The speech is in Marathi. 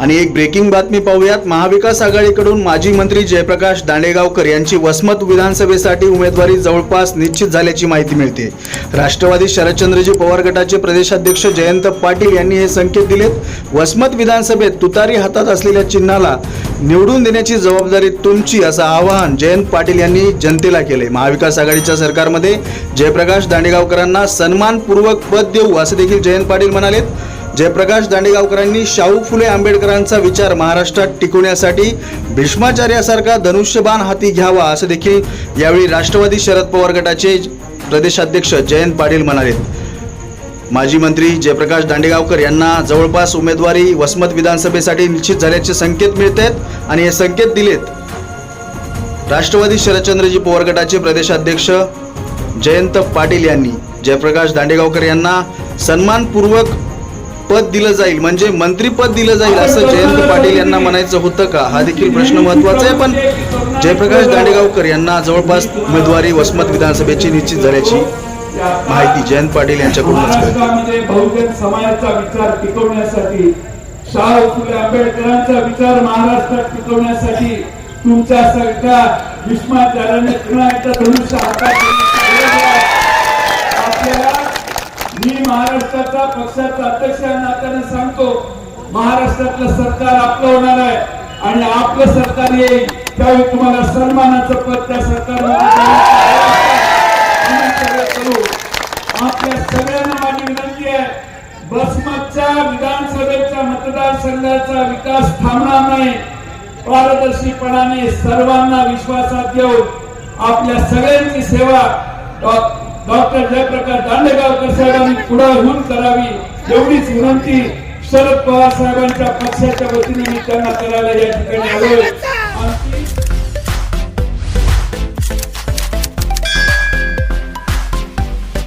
आणि एक ब्रेकिंग बातमी पाहूयात. महाविकास आघाडीकडून माजी मंत्री जयप्रकाश दांडेगावकर यांची वसमत विधानसभेसाठी उमेदवारी जवळपास निश्चित झाल्याची माहिती मिळते. राष्ट्रवादी शरदचंद्रजी पवार गटाचे प्रदेशाध्यक्ष जयंत पाटील यांनी हे संकेत दिलेत. वसमत विधानसभेत तुतारी हातात असलेल्या चिन्हाला निवडून देण्याची जबाबदारी तुमची असं आवाहन जयंत पाटील यांनी जनतेला केले महाविकास आघाडीच्या सरकारमध्ये जयप्रकाश दांडेगावकरांना सन्मानपूर्वक पद देऊ असं देखील जयंत पाटील म्हणालेत. जयप्रकाश दांडेगावकरांनी शाहू फुले आंबेडकरांचा विचार महाराष्ट्रात टिकवण्यासाठी भीष्माचार्यासारखा धनुष्यबाण हाती घ्यावा असं देखील यावेळी राष्ट्रवादी शरद पवार गटाचे प्रदेशाध्यक्ष जयंत पाटील म्हणाले. माजी मंत्री जयप्रकाश दांडेगावकर यांना जवळपास उमेदवारी वसमत विधानसभेसाठी निश्चित झाल्याचे संकेत मिळत आहेत आणि हे संकेत दिलेत. राष्ट्रवादी शरदचंद्रजी पवार गटाचे प्रदेशाध्यक्ष जयंत पाटील यांनी. जयप्रकाश दांडेगावकर यांना सन्मानपूर्वक पद दिलं जाईल म्हणजे मंत्रीपद दिलं जाईल असं जयंत पाटील यांना म्हणायचं होतं का? हा देखील प्रश्न महत्त्वाचा आहे पण जयप्रकाश दांडेगावकर यांना जवळपास उमेदवारी वसमत विधानसभेची निश्चित झाल्याची माहिती जयंत पाटील यांच्याकडूनच कळते बहुजन समाजाचा विचार टिकवण्यासाठी शाहू फुले आंबेडकरांचा विचार महाराष्ट्रात टिकवण्यासाठी तुमच्या सगळ्या भीष्माचार्याने पुन्हा एकदा धनुष्य हातात घेण्याची गरज आहे. आपल्याला मी महाराष्ट्राचा पक्षाचा अध्यक्ष नात्याने सांगतो महाराष्ट्रातलं सरकार आपलं होणार आहे आणि आपलं सरकार येईल. त्यावेळी तुम्हाला सन्मानाचं पद त्या सरकारमध्ये आपल्या सगळ्यांना माझी विनंती आहे बसमतच्या विधानसभेच्या मतदारसंघाचा विकास थांबणार नाही. पारदर्शीपणाने सर्वांना विश्वासात घेऊन आपल्या सगळ्यांची सेवा डॉ- डॉक्टर जयप्रकाश दांडेगावकर साहेबांनी पुढे करावी एवढीच विनंती शरद पवार साहेबांच्या पक्षाच्या वतीने मी त्यांना करायला या ठिकाणी आलोय.